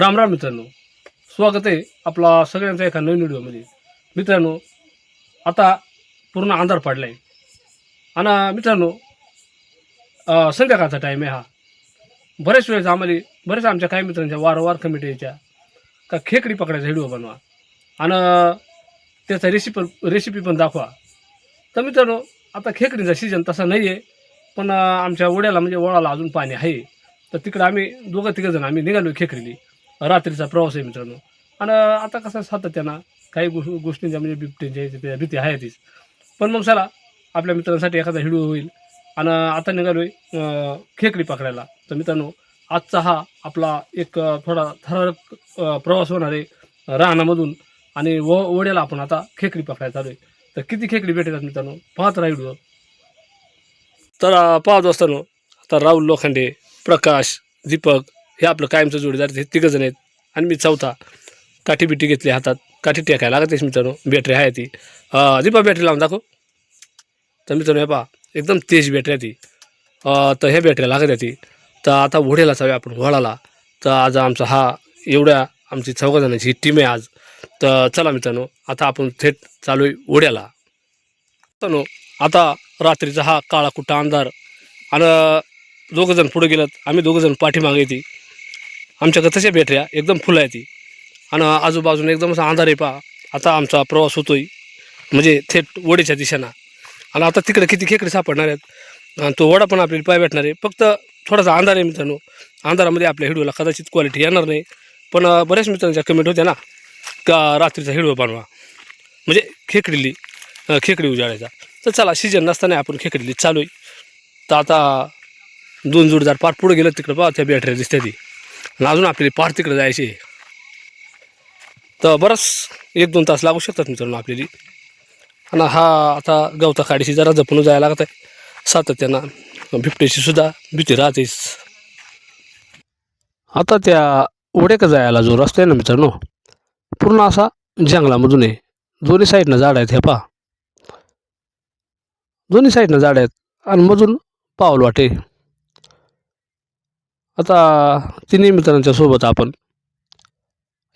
राम राम मित्रांनो. स्वागत आहे आपला सगळ्यांचा एका नवीन व्हिडिओमध्ये. मित्रांनो आता पूर्ण अंधार पडला आहे आणि मित्रांनो संध्याकाळचा टाईम आहे हा. बरेच वेळेस आम्हाला बरेच आमच्या काही मित्रांच्या वारंवार कमिटीच्या का खेकडी पकडायचा व्हिडिओ बनवा. आणि त्याचा रेसिपी रेसिपी पण दाखवा. तर मित्रांनो आता खेकडीचा सीजन तसा नाही आहे पण आमच्या ओढ्याला म्हणजे ओळाला अजून पाणी आहे. तर तिकडं आम्ही दोघं तिघं जण आम्ही निघालो खेकडीली. रात्रीचा प्रवास आहे मित्रांनो. आणि आता कसं सातत्यानं काही गोष्ट गोष्टींच्या म्हणजे बिबट्यांच्या ह्याच्या त्या भीती आहेतच पण मग चला आपल्या मित्रांसाठी एखादा हिडू होईल. आणि आता निघालो आहे खेकडी पकडायला. तर मित्रांनो आजचा हा आपला एक थोडा थरारक प्रवास होणार आहे रानामधून. आणि व ओढ्याला आपण आता खेकडी पकडायला चालू आहे तर किती खेकडी भेटतात मित्रांनो? पाहत राहा व्हिडिओ. तर पाहत असताना आता राहुल लोखंडे प्रकाश दीपक हे आपलं कायमचं जोडीदार हे तिघंजण आहेत. आणि मी चौथा. काठी बिटी घेतली हातात. काठी टेकायला लागतेच मित्रांनो. बॅटरी आहे ती. अं, दीपा बॅटरी लावून दाखव. तर मित्रांनो हे पहा. एकदम तेज बॅटरी आहे ती. तर ह्या बॅटरी लागत आहे ती. तर आता घोड्याला चालू आपण वळाला. तर आज आमचा हा एवढ्या आमची चौघा जणांची ही टीम आहे आज. तर चला मित्रांनो आता आपण थेट चालू आहे ओढ्याला मित्रांनो आता रात्रीचा हा काळा कुट्टा अंधार. आणि दोघंजण पुढे गेलं आम्ही दोघंजण पाठीमागे येते आमच्याकडे तशा बॅटऱ्या एकदम फुलं आहे ती. आणि आजूबाजूने एकदम असा अंधार आहे पहा. आता आमचा प्रवास होतोय. म्हणजे थेट ओढ्याच्या दिशेनं. आणि आता तिकडे किती खेकडे सापडणार आहेत. आणि तो वडा पण आपल्याला पाय भेटणार आहे. फक्त थोडासा अंधार आहे मित्रांनो. अंधारामध्ये आपल्या हिडूला कदाचित क्वालिटी येणार नाही. पण बऱ्याच मित्रांच्या कमेंट होत्या ना का रात्रीचा व्हिडिओ बनवा. म्हणजे खेकडीली खेकडी उजाडायचा. तर चला सीजन नसताना आपण खेकडीली चालू आहे तर आता दोन जोडदार पार पुढे गेलं तिकडं पहा त्या बॅटऱ्या दिसत्या ती. आणि अजून आपल्याला पार तिकडे जायचे तर बरंच एक दोन तास लागू शकतात मित्रांनो आपल्याला. आणि हा आता गवता काडीशी जरा जपून जायला लागत आहे. सातत्यानं बिबट्याची सुद्धा भीती राहतेच. आता त्या ओढेक जायला जो रस्ता आहे ना मित्रांनो पूर्ण असा जंगलामधून आहे. दोन्ही साईडनं झाड आहेत हे पहा. दोन्ही साईडनं झाड आहेत आणि मधून पाऊल वाटे. आता तिन्ही मित्रांच्या सोबत आपण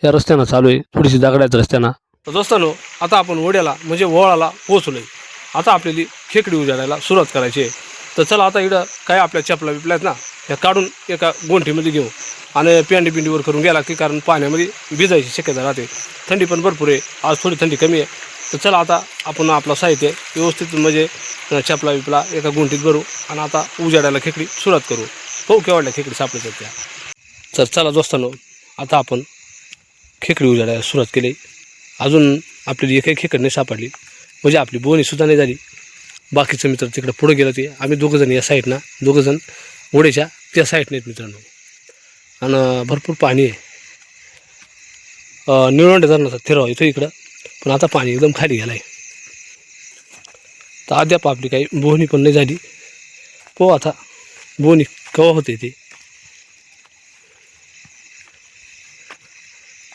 या रस्त्यानं चालू आहे. थोडीशी दगडात रस्त्यानं. तर दोस्तानो आता आपण ओढ्याला म्हणजे वळाला पोहोचलोय. आता आपल्याला खेकडी उजाडायला सुरुवात करायची आहे. तर चला आता इकडं काय आपल्या चपला बिपल्यात आहेत ना ह्या काढून एका गोंठीमध्ये घेऊ. आणि पिंडी पिंडीवर करून गेला की कारण पाण्यामध्ये भिजायची शक्यता राहते. थंडी पण भरपूर आहे. आज थोडी थंडी कमी आहे. तर चला आता आपण आपलं साहित्य व्यवस्थित म्हणजे चपला बिपला एका गुंठीत भरू आणि आता उजाडायला खेकडी सुरुवात करू. हो केवढल्या खेकडी सापडतात त्या. तर चला दोस्तानो आता आपण खेकडी उजाडायला सुरुवात केली. अजून आपली एकही खेकड नाही सापडली. म्हणजे आपली बोनीसुद्धा नाही झाली. बाकीचं मित्र तिकडं पुढे गेलं ते आम्ही दोघंजण या साईडनं दोघंजण उडेच्या त्या साईडने आहेत मित्रांनो. आणि भरपूर पाणी आहे. अं, निळवंडे धरणाचा थिराव येतो इकडं. पण आता पाणी एकदम खाली गेलं आहे तर अद्याप आपली काही बोहणी पण नाही झाली. पो आता. बोहणी केव्हा होते ते?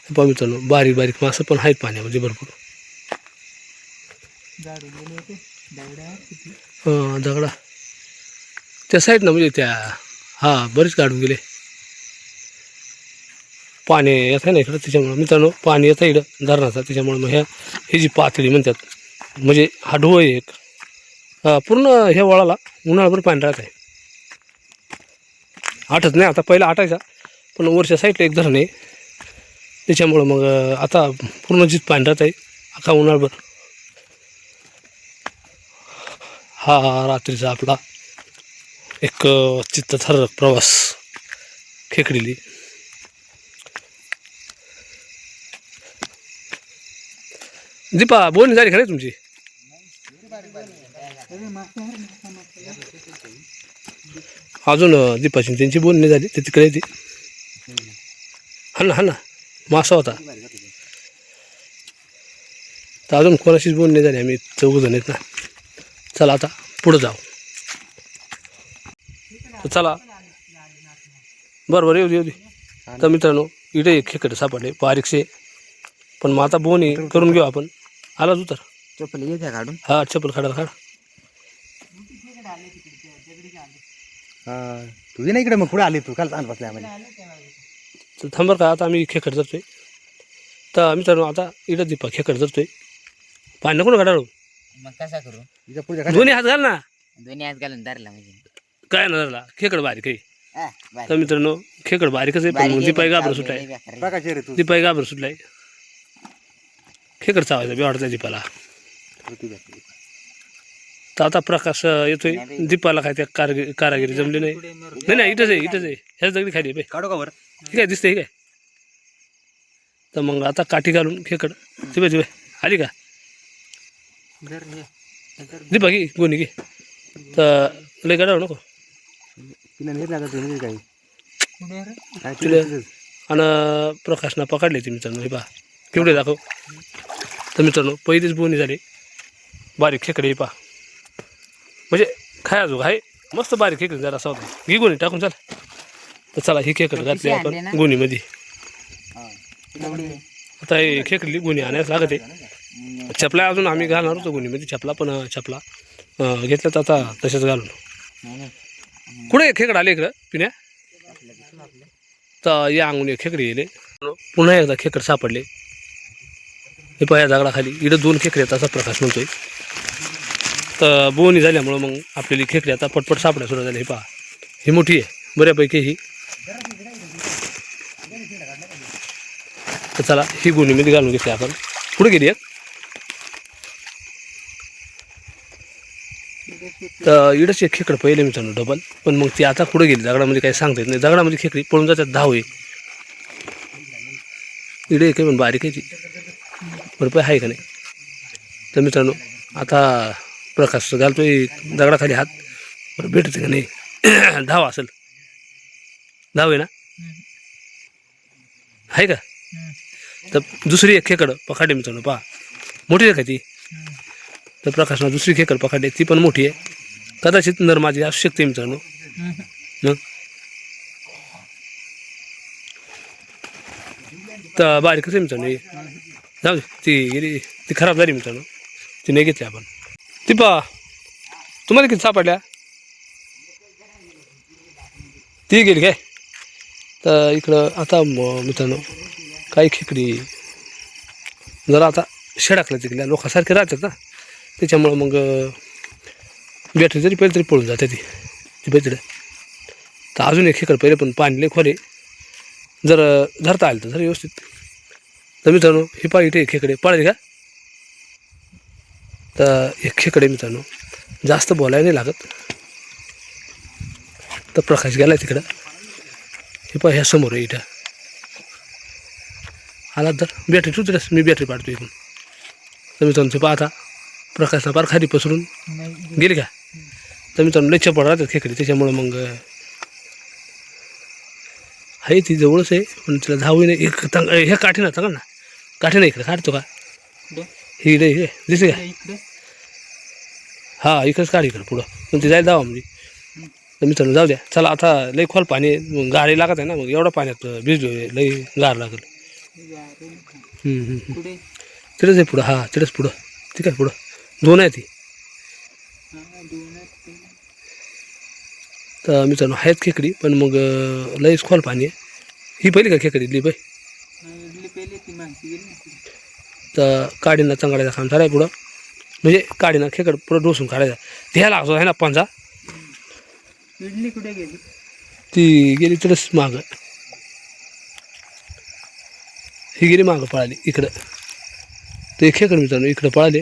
पहा मित्रांनो बारीक बारीक मासं पण आहेत पाण्यामध्ये भरपूर. हां दगडा. त्या साईडनं म्हणजे त्या हां बरेच काढून गेले. पाणी येत आहे ना इकडं त्याच्यामुळं. मित्रांनो पाणी येतं इकडं धरणाचं त्याच्यामुळं मग ह्या ही जी पातळी म्हणतात म्हणजे हा आहे एक. हा, पूर्ण ह्या वळाला उन्हाळ्याभर पाणी राहत आहे. आठच नाही आता पहिला आटायचा पण वरच्या साईडला एक धरण आहे. त्याच्यामुळं मग आता पूर्ण जित पाणी राहत आहे अख्खा उन्हाळभर हा रात्रीचा आपला एक चित्तथर प्रवास खेकडीली. दीपा बोलणी झाली खरे तुमची? अजून अं, दीपाची त्यांची बोलणी झाली ते तिकडे ती हा ना हा ना. मासा होता. तर अजून कोणाशीच बोलणी झाली आम्ही चौघ जण आहेत ना. चला आता पुढं जाऊ. चला. बरं बरं येऊ दे येऊ दे. तर मित्रांनो इकडे एक खेकडे सापडले बारीकशे. पण मग आता बोनी करून घेऊ आपण. आलाच उतर. चप्पल काढून हा चप्पल काढा काढ हा. तुझी ना इकडे मग पुढे आली तू. काल ताण बसल्या आम्हाला तर थांबर का आता आम्ही खेकड धरतोय. तर मित्रांनो आता इकडं दीपा खेकड धरतोय. पाणी नको ना काढाळू मग कसा करू? इथं पुढच्या खाली- दोन्ही हात घाल ना. दोन्ही हात घालून धरला म्हणजे. काय ना धरला? खेकड बारीक आहे. हा. तर मित्रांनो खेकड बारीकच आहे पण बारीक मग आहे, दीपाई पण गाभर चावलेलं सुटलाय. आहे बेकार आहे. प्रकाश ये रे तू. दीपाई गाभर सुटलाय. खेकड चावायचा बेवाडचा दीपाला. आहे. तर आता प्रकाश येतोय. दीपाला काय त्या कारगिरी कारागिरी जमली नाही. नाही नाही इथंच आहे इथंच आहे. ह्याच दगडी खाली आहे बे. काढू का बरं? हे काय दिसतंय हे काय? तर मग आता काठी घालून खेकड दिबे दिबे आली का? दीपा घे गोणी घे. तर लय गडाव नको. आणि प्रकाशना पकडले ते मित्रांनो हे पहा. केवढे दाखव. तर मित्रांनो पहिलीच बोनी झाली. बारीक खेकडे हे पहा. म्हणजे खाया जो आहे मस्त बारीक खेकडे जरा असं होतं घे गोणी टाकून चल तर चला ही खेकडे घातली? आपण गोणीमध्ये हा. आहे. आता हे खेकडली गोणी आणायला लागत आहे. चपला अजून आम्ही घालणार होतो गोणीमध्ये चपला पण अं, चपला अं, घेतलं तर आता तसेच घालून. कुठे खेकडा आले इकडं पिण्या तर या अंगून एक खेकडे येले पुन्हा एकदा खेकड सापडले हे पाया दगडाखाली इकडं दोन खेकडे आहेत असा प्रकाश म्हणतोय तर बोनी झाल्यामुळं मग आपल्याला खेकडे आता पटपट सापड्या सुरू झाले. हे पहा. ही मोठी आहे. बऱ्यापैकी ही. तर चला ही गोणीमध्ये घालून घेतली आपण. पुढे गेली एक. तर इडच एक खेकडं पहिले मित्रांनो डबल पण मग ती आता पुढे गेली. दगडामध्ये काही सांगता येत नाही. दगडामध्ये खेकडी पळून जातात दहा होई इडे एक पण बारीक आहे ती. बरोबर आहे का नाही? तर मित्रांनो आता प्रकाश घालतोय दगडाखाली हात. बरं भेटते का नाही? धाव असेल. धाव आहे ना? आहे का? तर दुसरी एक खेकड पखाटे मित्रांनो पहा. मोठी आहे का ती? तर प्रकाशनं दुसरी खेकड पखाटे ती पण मोठी आहे. कदाचित नर माझी असू शकते मित्रांनो. मग? तर बारीकच आहे मित्रांनो ही. जाऊ ती गेली ती खराब झाली मित्रांनो. ती नाही घेतली आपण. ती पहा तुम्हाला किती सापडल्या? ती गेली काय? तर इकडं आता मित्रांनो काही खेकडी जरा आता शेडाकल्या तिकडल्या लोकांसारखे राहतात ना. त्याच्यामुळं मग बॅटरी जरी पहिले तरी पळून जाते ती. ती बैतडं तर अजून एक खेकड पहिले पण पाणी लय खोले जर धरता आलं तर जर व्यवस्थित. तर मित्रांनो हे पाळी इथे खेकडे पळाली का? तर एक खेकडे मित्रांनो जास्त बोलायला नाही लागत. तर प्रकाश गेला तिकडं. हे पहा ह्या समोर आहे इथं. आला तर बॅटरी तुझ्याच मी बॅटरी पाडतो इकडून. तर मित्रांनो ते पाहता प्रकाशला पार खाली पसरून. गेली का? तर मित्रांनो लय चपड राहतात खेकडे त्याच्यामुळं मग आहे ती जवळच आहे पण तिला धावू नाही. एक तंग ह्या काठी ना सांगा ना. काठी नाही इकडे काढतो का? इकडे इकडे दिसते का? इकडे हा इकडेच काढ इकडे पुढं. पण ती जायला धावा म्हणजे तर मित्रांनो जाऊ द्या. चला आता लई खोल पाणी गाडी लागत आहे ना मग एवढं पाण्यात भिजलो लई गार लागेल. तिथेच आहे पुढं. हा तिथेच पुढं. ठीक आहे पुढं. दोन आहे ती. तर मित्रांनो आहेत खेकडी पण मग लईच खोल पाणी आहे. ही पहिली का खेकडी इडली बाई पहिले ती माणसी गेली ना तर काडीनं चंगडायचा काम झाला आहे पुढं. म्हणजे काडीनं खेकड पुढं डोसून काढायचा ह्या लागतो आहे ना पंजा. इडली कुठे गेली? ती गेली तिथंच मागं. ही गेली मागं पळाली इकडं. ते खेकड मित्रांनो इकडं पळाले.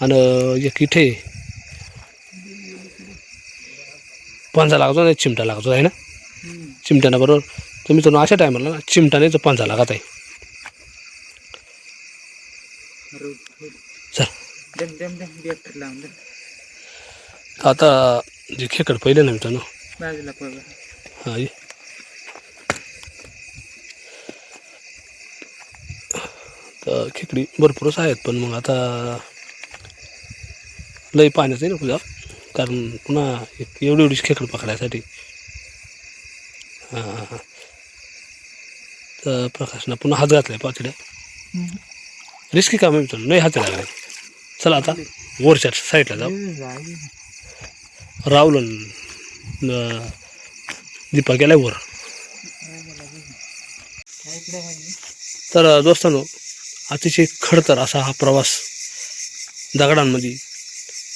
आणि एक इथे. पंजा लागतो नाही चिमटा लागतो आहे ना? चिमट्यानं बरोबर. तर मित्रांनो अशा टायमाला ना चिमटाने तो पंजा लागत आहे चल दम दम दम बॅटर लावून दे आता जे खेकड पहिले ना मित्रांनो. बाजूला हा तर खेकडी भरपूरच आहेत पण मग आता लई पाण्याचं आहे ना तुझा कारण पुन्हा एक एवढी एवढीच खेकड पकडायसाठी. हां हां हां. तर प्रकाशनं पुन्हा हात घातलाय पाकिड्या रिस्की काम आहे मित्रांनो? नाही हात लागले. चला आता वरच्या साईडला जाऊ. राहुल दीपा गेलाय वर. तर दोस्तांनो अतिशय खडतर असा हा प्रवास दगडांमध्ये.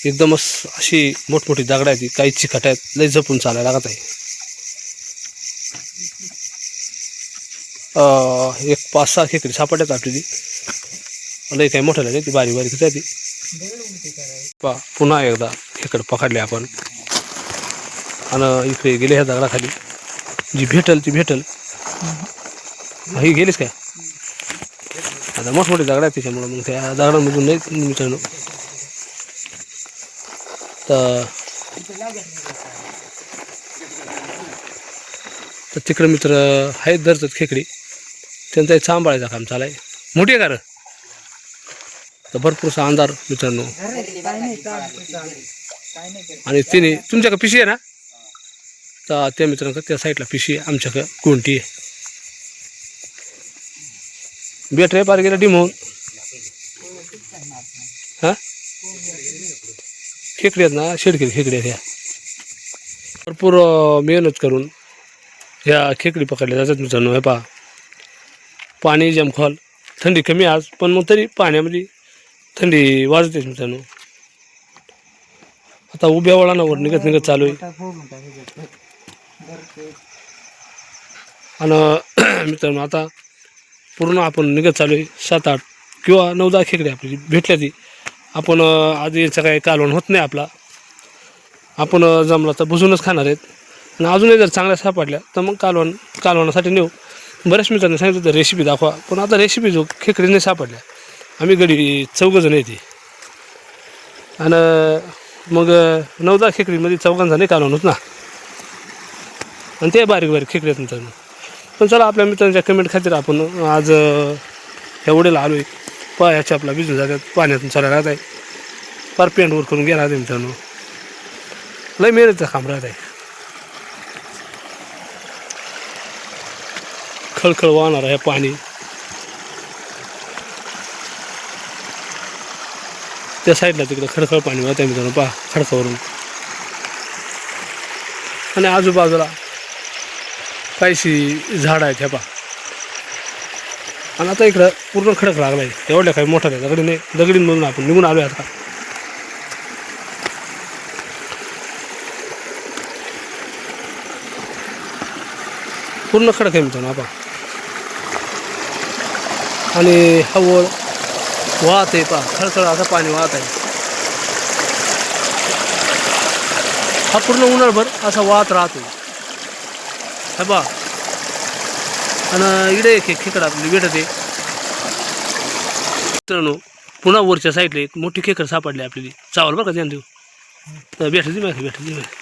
एकदमच अशी मोठमोठी दगड आहेत काही चिकट आहेत लय जपून चालायला लागत आहे. एक पाच सहा खेकडी सापडल्यात आपली लय काही मोठ्या नाही ती बारीक बारीक आहे ती. पा पुन्हा एकदा खेकड पकडले आपण. आणि इकडे गेले ह्या दगडाखाली. जी भेटल ती भेटल. ही गेलीच काय? आता मोठमोठे दगड आहेत त्याच्यामुळं मग त्या दगडांमधून नाही मित्रांनो. तर तर तिकडं मित्र आहेत धरतात खेकडी. त्यांचा एक सांभाळायचं काम चालाय मोठी आहे का र? तर भरपूरसा अंधार मित्रांनो. आणि तिने तुमच्याकडे पिशी आहे ना? तर त्या मित्रांकडे त्या साईडला पिशी आहे आमच्याकडे कोणती आहे. बॅटरी पार गेला डिम हां? खेकडी आहेत ना शेडकेरी खेकडी आहेत ह्या. भरपूर मेहनत करून ह्या खेकडी पकडल्या जातात मित्रांनो हे पहा. पाणी जमखॉल. थंडी कमी आज पण मग तरी पाण्यामध्ये थंडी वाजतेच मित्रांनो. आता उभ्या वळणावर निघत निघत चालू आहे. आणि मित्रांनो आता पूर्ण आपण निघत चालू आहे. सात आठ किंवा नऊ दहा खेकडे आपली भेटल्या ती. आपण आधी आज याचं काही कालवण होत नाही आपला. आपण जमला तर बुजूनच खाणार आहेत. आणि अजूनही जर चांगल्या सापडल्या तर मग कालवण कालवणासाठी नेऊ. बऱ्याच मित्रांनी सांगितलं तर रेसिपी दाखवा. पण आता रेसिपी जो खेकडे नाही सापडल्या आम्ही गडी चौघजण येते आणि मग नऊ दहा खेकडीमध्ये चौघांचा नाही कालवण होत ना? आणि ते बारीक बारीक खेकडे आहेत मित्रांनो पण चला आपल्या मित्रांच्या कमेंट खातीर आपण आज एवढेला आलो आहे पायाचे आपला बिझनेस जातात पाण्यातून चला राहत आहे. फार पेंटवर करून गेला आहे मित्रांनो. लय मेहनतचं काम राहत आहे. खळखळ वाहणार आहे पाणी. त्या साईडला तिकडं खडखळ पाणी वाहत आहे मित्रांनो पहा खडकावरून आणि आजूबाजूला काहीशी झाडं आहेत ह्या पहा. आणि आता इकडं पूर्ण खडक लागला आहे एवढ्या काही मोठा नाही दगडी नाही दगडींमधून आपण निघून आलो आता. पूर्ण खडक आहे मित्रांनो आपण आणि हवळ वाहत आहे पा खळखळ असं पाणी वाहत आहे. हा पूर्ण उन्हाळभर असा वाहत राहतो हे बा आणि इकडे एक खेकडा आपली भेटते. मित्रांनो पुन्हा वरच्या साईडला एक मोठी खेकड सापडली आपल्याला. चावल बरं का ध्यान देऊ तर बॅटरी माहिती बॅटरी माहिती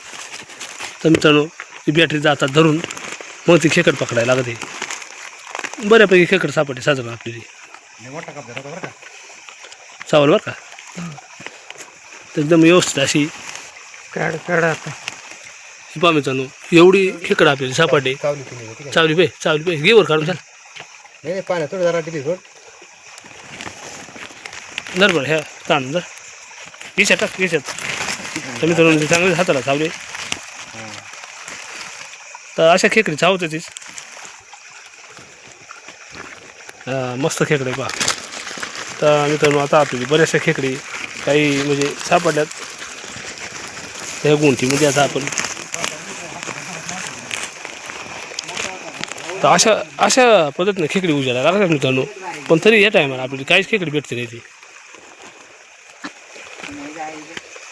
तर मित्रांनो ती बॅटरी जातात धरून मग ती खेकड पकडायला लागते. बऱ्यापैकी खेकड सापडली साजरा आपल्याला मोठा कप झाला बरं का चावल बरं का? तर एकदम व्यवस्थित अशी. काढ काढ आता. ही पहा मित्रांनो एवढी खेकड आपल्याला सापडली चावली तुम्ही चावली पे चावली पे घे वर काढून चाल. नाही नाही पाण्यात थोडं जरा दिली थोड धर बरं ह्या ताण धर. येशात टाक येशात तर मित्रांनो ते चांगले हाताला चावले. तर अशा खेकडी चावत तीच मस्त खेकडे पहा. तर मित्रांनो आता आपली बऱ्याचशा खेकडी काही म्हणजे सापडल्यात. त्या गुंठीमध्ये आता आपण तर अशा अशा पद्धतीने खेकडी उजायला लागतात मित्रांनो. पण तरी या टायमाला आपल्याला काहीच खेकडी भेटते नाही ती.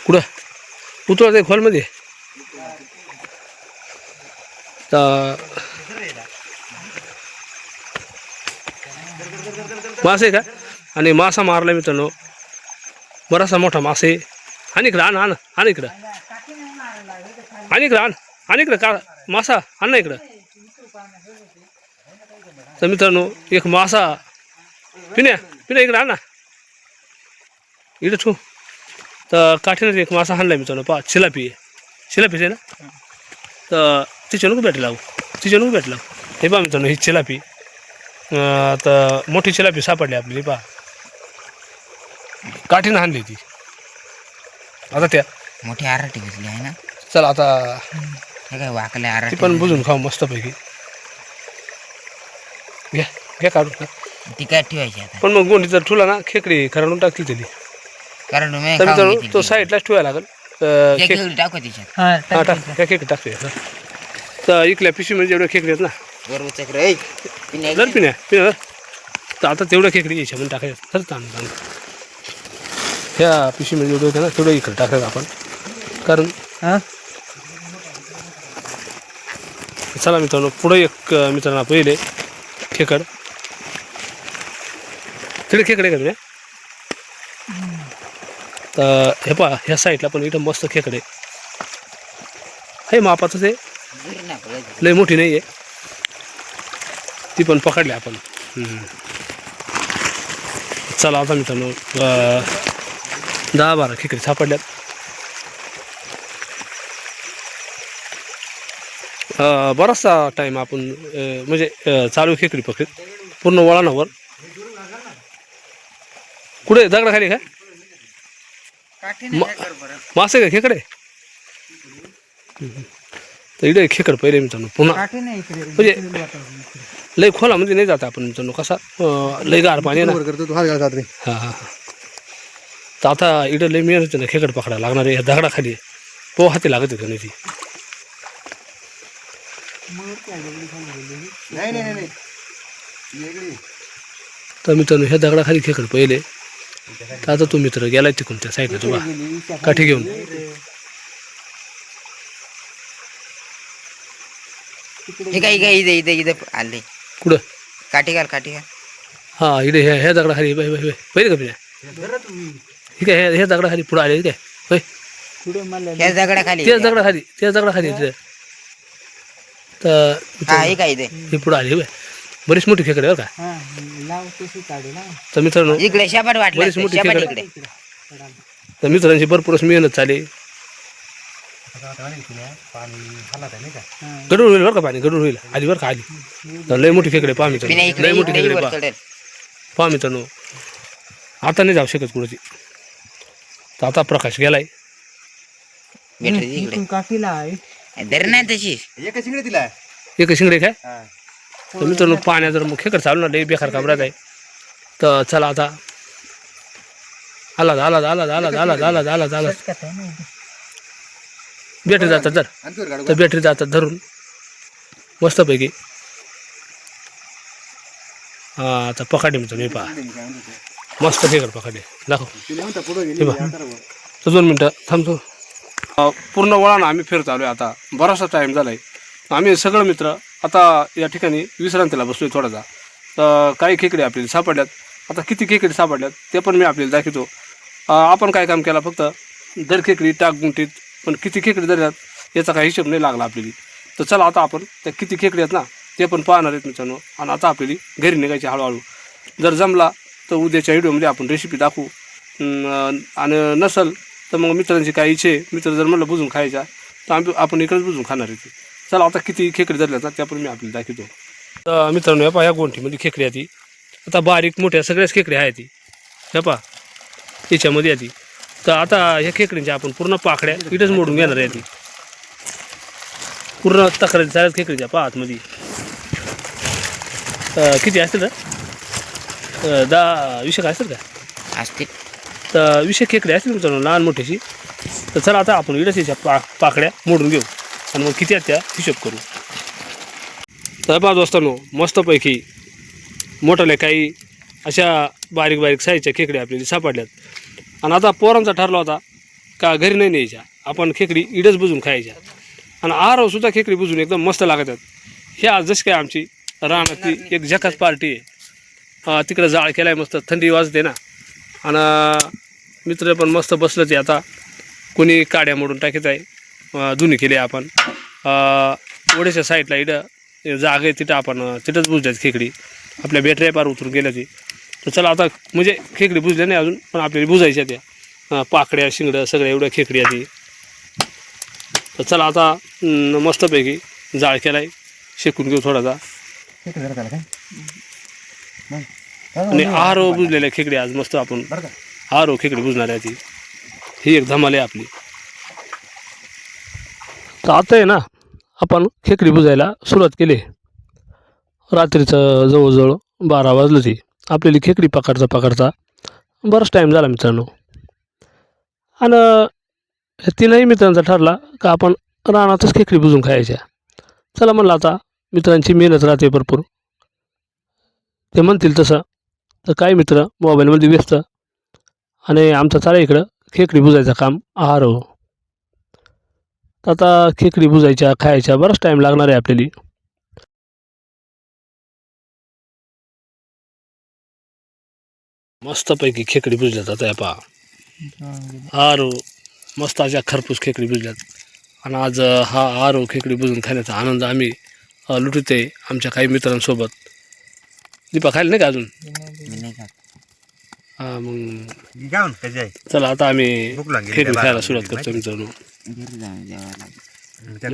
कुठं? उतरत आहे खोलमध्ये तर मासे आहे का? आणि मासा मारला मित्रांनो. बराचसा मोठा मासे. आहे आणि इकडं आण आण आण इकडं. आणि इकडं आण आणि इकडं का मासा आण ना इकडं. तर मित्रांनो एक मासा. पिण्या पिण्या इकडं आण ना. इकडं ठू तर काठीनं एक मासा हाणला मित्रांनो. पा शिलापी आहे. शिलापीच आहे ना? तर तिच्या नको भेट लावू. तिच्या नको भेट लावू. हे पहा मित्रांनो ही चिलापी तर मोठी चिलापी सापडली आपली पहा. काठीनं हाणली ती. आता त्या मोठी आराटी घेतली आहे ना? चला आता हे काय वाकले ती आराटी पण बुजून खाऊ मस्तपैकी. घ्या घ्या काढून. ती काय ठेवायची आता? पण मग गोंडी जर ठुला ना खेकडी खराडून टाकली त्याची कारण मी तर खाऊन मित्रांनो घेतील तो. साईडलाच ठेवायला लागेल. खेक- टाकू तिच्यात. हा टाक ह्या खेकडी टाकूया. तर इकल्या पिशवीमध्ये जेवढ्या खेकडी आहेत ना. ऐ, पिण्या जर पिण्या. तर आता तेवढ्या खेकडी यायच्या म्हणून टाकायचं तर ताण ताण ह्या पिशवीमध्ये जेवढे होते ना तेवढं इकडे टाकायचं आपण. कारण चला मित्रांनो पुढे एक मित्रांनो पहिले खेकड. तिकडे खेकडे का तुम्ही तर हे पहा ह्या साईडला पण इथं मस्त खेकडे हे मापाचं पळत. लय मोठी नाही आहे ती पण पकडली आपण. चला आता मित्रांनो दहा बारा खेकडे सापडल्यात. अं, बराचसा टाईम आपण म्हणजे चालू खेकडी पकडत. पूर्ण वळणावर. कुठे दगडाखाली बरं. मासे का खेकडे. तर इकडे खेकड पहिले मित्रांनो पुन्हा. काठी नाही इकडे म्हणजे लय खोलामध्ये नाही जात आपण मित्रांनो कसा लय गार पाणी आहे ना. वर करतो तू हात घाल रात्री हां हां हां. तर आता इकडं लय मेहनत आहे ना खेकड पकडायला लागणार आहे ह्या दगडाखाली. पोह हाती लागत आहे का नाही ती. नाही नाही नाही, नाही. ये इकडे ये. तर मित्रांनो ह्या दगडाखाली खेकड पहिले. तर आता तो मित्र गेलाय तिकडून त्या साईडला तुला काठी घेऊन. हे काय काय इथे इथे इथे आले. कुठं? काठी घाल काठी घाल. हां इकडे ह्या ह्या दगडाखाली बाय बाय बाय पहिले का पिण्या ठीक आहे ह्या ह्या दगडाखाली पुढं आले काय होय. ह्या दगडाखाली त्याच दगडाखाली त्याच दगडाखाली इथे. तर हा हे काय हे पुढं आली बाय बरीच मोठी खेकडे बरं का? तर मित्रांनो इकडे शाबाट वाटलं. बरीच मोठी खेकडे. इकडे. तर मित्रांची भरपूरच मेहनत चाली गडूळ होईल बरं का पाणी? गडूळ होईल. आली बरं का? आली. तर लय मोठी खेकडे पहा पिण्या इकडे लय मोठी इकडे खेकडे वर पहा. चढेल पहा मित्रांनो. आता नाही जाऊ शकत कुणाची तर आता प्रकाश गेलाय. भेटली इकडे. काठीला आहे. धर नाही तशी. एका शिंगडे दिला एक शिंगडे काय हा. तर मित्रांनो पाण्या जर मग खेकड चालू ना लय बेकार कामरात आहे. तर चला आता. आला आला आला आला आला आला आला आला बॅटरी जातात जर आणखी तर बॅटरी जातात धरून. मस्तपैकी. हा आता पकडे मी तुम्ही पहा मस्त दाखव. हे. आता बघ. तर दोन मिनटं थांबतो पूर्ण वळानं आम्ही फिरत आलो आता. बराचसा टाईम झाला आहे आम्ही सगळं मित्र आता या ठिकाणी विश्रांतीला बसलोय थोडासा. तर काही खेकडे आपल्याला सापडल्यात. आता किती खेकडे सापडल्यात ते पण मी आपल्याला दाखवतो. आपण काय काम केलं फक्त दर खेकडी टाक गुंटीत पण किती खेकडे धरल्यात याचा काही हिशोब नाही लागला आपल्याला. तर चला आता आपण त्या किती खेकडे आहेत ना ते पण पाहणार आहेत मित्रांनो. आणि आता आपल्याला घरी निघायची हळूहळू. जर जमला तर उद्याच्या व्हिडिओमध्ये आपण रेसिपी दाखवू. आणि नसल तर मग मित्रांची काय इच्छे आहे. मित्र जर म्हणलं बुजून खायच्या तर आम्ही आपण इकडेच बुजून खाणार आहे चला आता किती खेकडे धरल्या ना त्या पण मी आपल्याला दाखवतो. तर मित्रांनो ह्या पहा या गोंठीमध्ये खेकडी आहे ती. आता बारीक मोठ्या सगळ्याच खेकड्या आहे ती. हे पहा याच्यामध्ये आहे ती. तर आता ह्या खेकडींच्या आपण पूर्ण पाकड्या इकडेच मोडून घेणार आहे ती. पूर्ण तक्रारी चालत खेकडीच्या पहा आतमध्ये. किती असतील तर दहा वीस एक असतील का असतील. तर विषय खेकडे असतील मित्रांनो लहान मोठ्याची तर चला आता आपण इडसीच्या पा पाकड्या मोडून घेऊ. आणि मग किती आहेत त्या? हिशोब करू. तर पहा दोस्तांनो मस्तपैकी मोठाल्या काही अशा बारीक बारीक साईजच्या खेकड्या आपल्याला सापडल्यात. आणि आता पोरांचा ठरला होता का घरी नाही न्यायच्या. आपण खेकडी इडच बुजून खायच्या. आणि आरव सुद्धा खेकडी बुजून एकदम मस्त लागतात. हे आज जशी काय आमची रानातली एक झकास पार्टी आहे. तिकडं जाळ केलाय मस्त. थंडी वाजते ना. आणि मित्र पण मस्त बसलंच आहे आता. कोणी काड्या मोडून टाकीत आहे. दुनी केली आपण. अं, ओढ्याच्या साईडला इथं जागा आहे तिथं आपण तिथंच बुजल्यात खेकडी. आपल्या बॅटऱ्या पार उतरून गेल्या ती तर चला आता म्हणजे खेकडी बुजल्या नाही अजून पण आपल्याला बुजायच्या त्या पाकड्या शिंगड्या सगळ्या एवढ्या खेकडी आहे ती तर चला आता मस्तपैकी जाळ केला आहे शेकून घेऊ थोडासा इकडे जरा त्याला काय मग. आणि आरो बुजलेल्या खेकडी आज मस्त आपण आरो खेकडी बुजणार आहे ती. ही एक धमाल आहे आपली. तर आता आहे ना आपण खेकडी बुजायला सुरुवात केली. रात्रीचं जवळजवळ बारा वाजलं ती. आपल्याला खेकडी पकडता पकडता बराच टाईम झाला मित्रांनो. आणि तीनही मित्रांचा ठरला का आपण रानातच खेकडी बुजून खायच्या. चला म्हणलं आता मित्रांची मेहनत राहते भरपूर. ते म्हणतील तसं. तर काही मित्र मोबाईलमध्ये व्यस्त. आणि आमचं चाला इकडं खेकडी बुजायचं काम. आहार हो. तर आता खेकडी बुजायच्या खायच्या बराच टाईम लागणार आहे आपल्याला. मस्तपैकी खेकडी बुजल्यात आता या पहा. आरो हो. मस्त अशा खरपूस खेकडी बुजल्यात. आणि आज हा आरो हो, खेकडी बुजून खाण्याचा आनंद आम्ही अ, लुटत आहे आमच्या काही मित्रांसोबत. दीपा खायला नाही का अजून? मी. हा मग गाऊन कशी आहे? चला आता आम्ही भूक लागली खेकडी खायला सुरुवात? करतो मित्रांनो.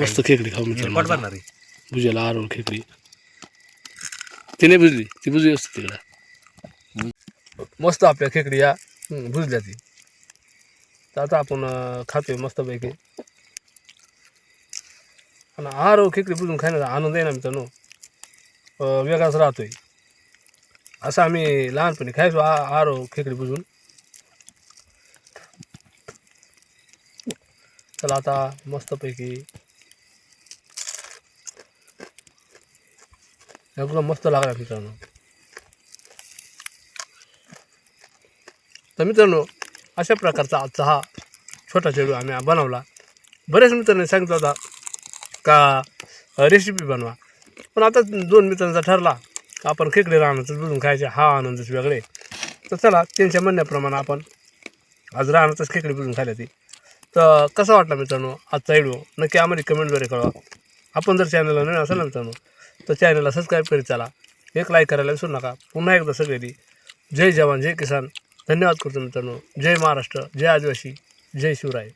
मस्त खेकडी खाऊ मी मित्रांनो पोट आता. भरणार आहे. भुजाला आरो खेकडी. ती नाही बुजली ती बुजली असते तिकडं. मस्त आपल्या खेकडी या. भुजल्या ती. तर आता आपण अं, खातोय मस्तपैकी. आणि आरो खेकडी बुजून खाण्याचा आनंद आहे ना मित्रांनो. अं, वेगळाच राहतोय. असं आम्ही लहानपणी खायचो आ आरो खेकडी बुजून. चला आता मस्तपैकी एकदम मस्त लागला मित्रांनो. तर मित्रांनो अशा प्रकारचा आजचा हा छोटा चेडू आम्ही बनवला. बऱ्याच मित्रांनी सांगितलं होता का रेसिपी बनवा. पण आता दोन मित्रांचा ठरला. आपण खेकडे रानातच बुजून खायचे हा आनंदच वेगळे तर चला त्यांच्या म्हणण्याप्रमाणे आपण आज रानातच खेकडे बुजून खायला ते. तर कसं वाटला मित्रांनो आजचा व्हिडिओ नक्की आम्हाला कमेंटद्वारे कळवा. आपण जर चॅनलला नवीन असेल ना मित्रांनो तर चॅनलला सबस्क्राईब करीत चला. एक लाईक करायला विसरू नका. पुन्हा एकदा सगळी जय जवान जय किसान. धन्यवाद करतो मित्रांनो. जय महाराष्ट्र जय आदिवासी जय शिवराय.